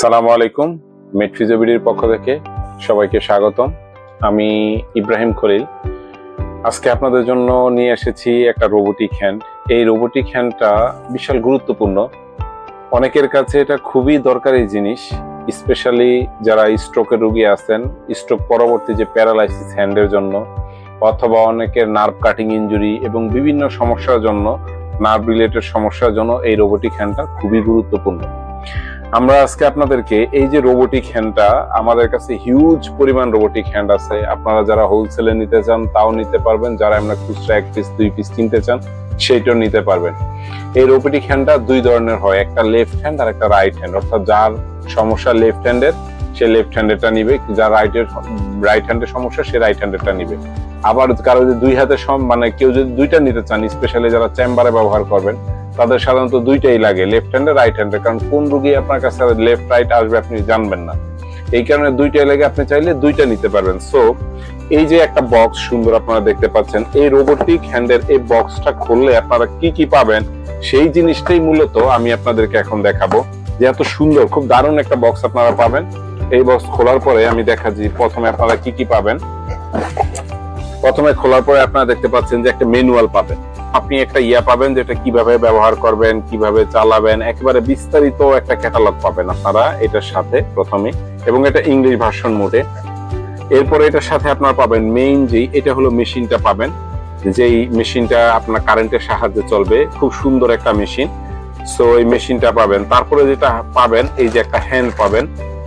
সালামু আলাইকুম মেট ফিজিবিলির পক্ষ থেকে সবাইকে স্বাগতম। আমি ইব্রাহিম খলিল। আজকে আপনাদের জন্য নিয়ে এসেছি একটা রোবোটিক হ্যান্ড এই রোবোটিক হ্যান্ডটা বিশাল গুরুত্বপূর্ণ। অনেকের কাছে এটা খুবই দরকারি জিনিস স্পেশালি যারা স্ট্রোকের রুগী আছেন স্ট্রোক পরবর্তী যে প্যারালাইসিস হ্যান্ডের জন্য, অথবা অনেকের নার্ভ কাটিং ইনজুরি এবং বিভিন্ন সমস্যার জন্য নার্ভ রিলেটেড সমস্যার জন্য এই রোবোটিক হ্যান্ডটা খুবই গুরুত্বপূর্ণ। আমরা আজকে আপনাদেরকে এই যে রোবোটিক হ্যান্ডটা আমাদের কাছে হিউজ পরিমাণ রোবোটিক হ্যান্ড আছে। আপনারা যারা হোলসেলে নিতে চান, তাও নিতে পারবেন। যারা আমরা খুচরা এক পিস দুই পিস কিনতে চান, সেইটাও নিতে পারবেন। এই রোবোটিক হ্যান্ডটা দুই ধরনের হয়। একটা লেফট হ্যান্ড আর একটা রাইট হ্যান্ড অর্থাৎ যার সমস্যা লেফট হ্যান্ডের সে লেফট হ্যান্ডেরটা নিবে। যার রাইটের রাইট হ্যান্ডের সমস্যা, সে রাইট হ্যান্ডেরটা নিবে। আবার কারও যদি দুই হাতে সম মানে কেউ যদি দুইটা নিতে চান স্পেশালি যারা চেম্বারে ব্যবহার করবেন তাদের সাধারণত দুইটাই লাগে লেফট হ্যান্ডে রাইট হ্যান্ডে কারণ কোন রুগী আপনার কাছে লেফট রাইট আসবে আপনি জানবেন না। এই কারণে দুইটাই লাগে, আপনি চাইলে দুইটা নিতে পারবেন। সো এই যে একটা বক্স সুন্দর আপনারা দেখতে পাচ্ছেন, এই রোবোটিক হ্যান্ডের এই বক্সটা খুললে আপনারা কি কি পাবেন, সেই জিনিসটাই মূলত আমি আপনাদেরকে এখন দেখাবো। যে এত সুন্দর, খুব দারুণ একটা বক্স আপনারা পাবেন। এই বক্স খোলার পরে আমি দেখাচ্ছি, প্রথমে আপনারা কি কি পাবেন। প্রথমে খোলার পরে আপনারা দেখতে পাচ্ছেন যে একটা ম্যানুয়াল পাবেন। আপনি একটা ইয়া পাবেন যেটা কীভাবে ব্যবহার করবেন, কীভাবে চালাবেন, একেবারে বিস্তারিত একটা ক্যাটালগ পাবেন আপনারা এটার সাথে প্রথমে। এবং এটা ইংলিশ ভার্সন মোডে এরপরে এটার সাথে আপনারা পাবেন মেইন যেই, এটা হলো মেশিনটা পাবেন। যেই মেশিনটা আপনার কারেন্টের সাহায্যে চলবে, খুব সুন্দর একটা মেশিন সো এই মেশিনটা পাবেন। তারপরে যেটা পাবেন, এই যে একটা হ্যান্ড পাবেন।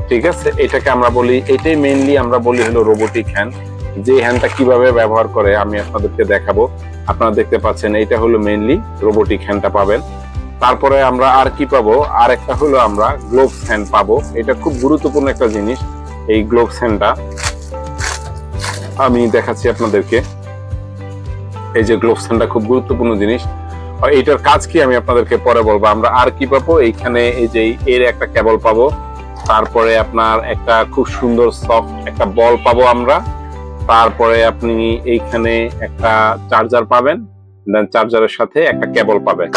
ঠিক আছে? এটাকে আমরা বলি, এটাই মেইনলি আমরা বলি হলো রোবোটিক হ্যান্ড যে হ্যান্ডটা কীভাবে ব্যবহার করে আমি আপনাদেরকে দেখাবো। আপনারা দেখতে পাচ্ছেন এইটা হলো মেইনলি রোবোটিক হ্যান্ডটা পাবেন। তারপরে আমরা আর কি পাবো? আর একটা হলো আমরা গ্লোভস হ্যান্ড পাবো। এটা খুব গুরুত্বপূর্ণ একটা জিনিস, এই গ্লোভস হ্যান্ডটা। আমি দেখাচ্ছি আপনাদেরকে। এই যে গ্লোভস হ্যান্ডটা খুব গুরুত্বপূর্ণ জিনিস। আর এইটার কাজ কি আমি আপনাদেরকে পরে বলব। আমরা আর কি পাবো? এইখানে এই যে এর একটা কেবল পাবো। তারপরে আপনার একটা খুব সুন্দর সফট একটা বল পাবো আমরা। তারপরে আপনি এইখানে একটা চার্জার পাবেন দেন চার্জারের সাথে একটা কেবল পাবেন।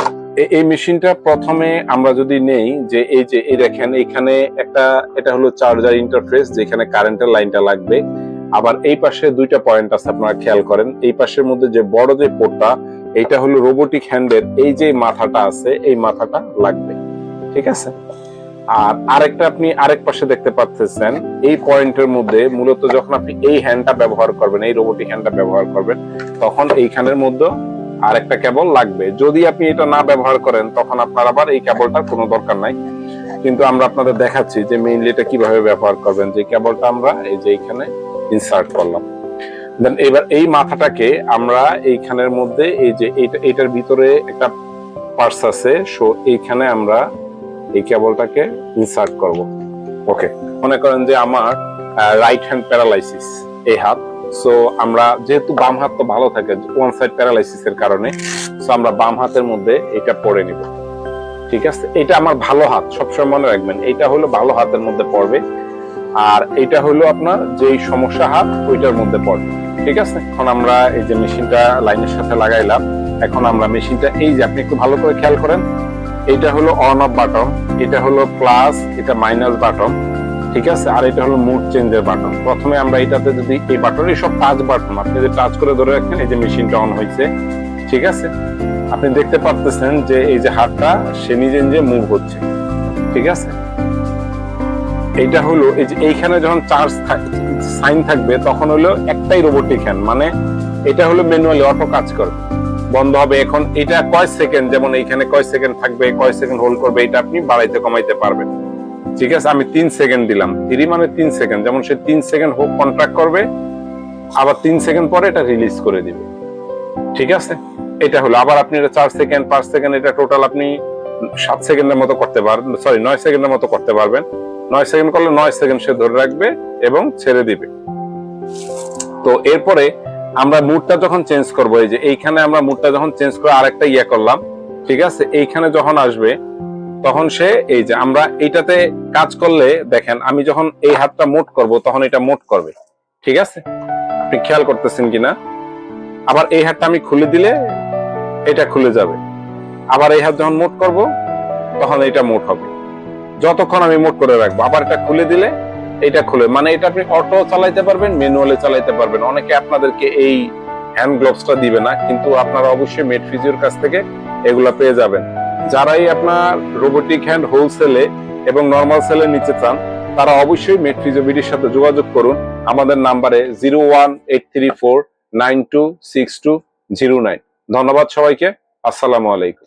এই মেশিনটা প্রথমে আমরা যদি নেই, যে এই যে, এই দেখেন এখানে একটা, এটা হলো চার্জার ইন্টারফেস যেখানে কারেন্টের লাইনটা লাগবে। আবার এই পাশে দুইটা পয়েন্ট আছে, আপনারা খেয়াল করেন। এই পাশের মধ্যে যে বড় যে পোর্টটা এটা হলো রোবোটিক হ্যান্ডের এই যে মাথাটা আছে, এই মাথাটা লাগবে। ঠিক আছে? আর আরেকটা আপনি আরেক পাশে দেখতে পাচ্ছেন, এই পয়েন্টের মধ্যে মূলত যখন আপনি এই হ্যান্ডটা ব্যবহার করবেন, এই রোবোটিক হ্যান্ডটা ব্যবহার করবেন, তখন এইখানের মধ্যে কেবল লাগবে। যদি আপনি এটা না ব্যবহার করেন, তখন আপনার আবার এই কেবলটার কোনো দরকার নাই। কিন্তু আমরা আপনাদের দেখাচ্ছি যে মেইনলি এটা কীভাবে ব্যবহার করবেন, যে কেবলটা আমরা এই যে এইখানে ইনসার্ট করলাম। দেন এবার এই মাথাটাকে আমরা এইখানের মধ্যে এই যে এইটা, এটার ভিতরে একটা পার্স আছে সো এইখানে আমরা এই কেবলটাকে ইনসার্ট করব। ওকে মনে করেন যে আমার রাইট হ্যান্ড প্যারালাইসিস এই হাত। সো আমরা যেহেতু বাম হাত তো ভালো থাকে ওয়ান সাইড প্যারালাইসিস এর কারণে। সো আমরা বাম হাতের মধ্যে এটা পড়ে নিব। ঠিক আছে? এটা আমার ভালো হাত, সবসময় মনে রাখবেন। এটা হলো ভালো হাতের মধ্যে পড়বে। আর এটা হলো আপনার যেই সমস্যা হাত, ওইটার মধ্যে পড়বে। ঠিক আছে? এখন আমরা এই যে মেশিনটা লাইনের সাথে লাগাইলাম। এখন আমরা মেশিনটা এই যে আপনি একটু ভালো করে খেয়াল করেন। এটা হলো অন অফ বাটন এটা হলো প্লাস এটা মাইনাস বাটন ঠিক আছে? আর এটা হলো মুড চেঞ্জের বাটন প্রথমে আমরা এটাতে যদি এই বাটন সব টাচ বাটন আপনি যদি টাচ করে ধরে রাখেন এই যে মেশিনটা অন হয়েছে, ঠিক আছে? আপনি দেখতে পারতেছেন যে এই যে হাতটা, সে নিজে নিজে মুভ হচ্ছে, ঠিক আছে? এটা হলো, এই যে এইখানে যখন চার্জ সাইন থাকবে, তখন হলো একটাই রোবোটিক হ্যান্ড মানে এটা হলো ম্যানুয়ালি অটো কাজ করবে। বন্ধ হবে এখন। এটা কয় সেকেন্ড যেমন এইখানে কয় সেকেন্ড থাকবে, কয় সেকেন্ড হোল্ড করবে, এটা আপনি বাড়াইতে কমাইতে পারবেন। ঠিক আছে? আমি তিন সেকেন্ড দিলাম। থ্রি মানে তিন সেকেন্ড যেমন সে তিন সেকেন্ড হোক কন্ট্রাক্ট করবে, আবার তিন সেকেন্ড পরে এটা রিলিজ করে দিবে। ঠিক আছে? এটা হলো। আবার আপনি এটা চার সেকেন্ড পাঁচ সেকেন্ড এটা টোটাল আপনি সাত সেকেন্ডের মতো করতে পারবেন সরি নয় সেকেন্ডের মতো করতে পারবেন। নয় সেকেন্ড করলে নয় সেকেন্ড সে ধরে রাখবে এবং ছেড়ে দিবে। তো এরপরে আমরা মুডটা যখন চেঞ্জ করব, এই যে এইখানে আমরা মুডটা যখন চেঞ্জ করে আরেকটা ইয়ে করলাম, ঠিক আছে? এইখানে যখন আসবে, তখন সে, এই যে আমরা এইটাতে কাজ করলে, দেখেন, আমি যখন এই হাতটা মোট করব, তখন এটা মোট করবে, ঠিক আছে? আপনি খেয়াল করতেছেন কিনা? আবার এই হাতটা আমি খুলে দিলে, এটা খুলে যাবে। আবার এই হাত যখন মোট করব, তখন এটা মোট হবে। যতক্ষণ আমি মোট করে রাখব, আবার এটা খুলে দিলে এটা খুলে। মানে এটা আপনি অটো চালাইতে পারবেন ম্যানুয়ালি চালাইতে পারবেন। অনেকে আপনাদেরকে এই হ্যান্ড গ্লোভসটা দিবে না, কিন্তু আপনারা অবশ্যই মেড ফিজিওর কাছ থেকে এগুলা পেয়ে যাবেন। যারাই আপনার রোবোটিক হ্যান্ড হোলসেলে এবং নর্মাল সেলে নিতে চান, তারা অবশ্যই মেড ফিজিওবিডির সাথে যোগাযোগ করুন। আমাদের নাম্বারে zero one eight three four nine two six two zero nine ধন্যবাদ সবাইকে। আসসালামু আলাইকুম।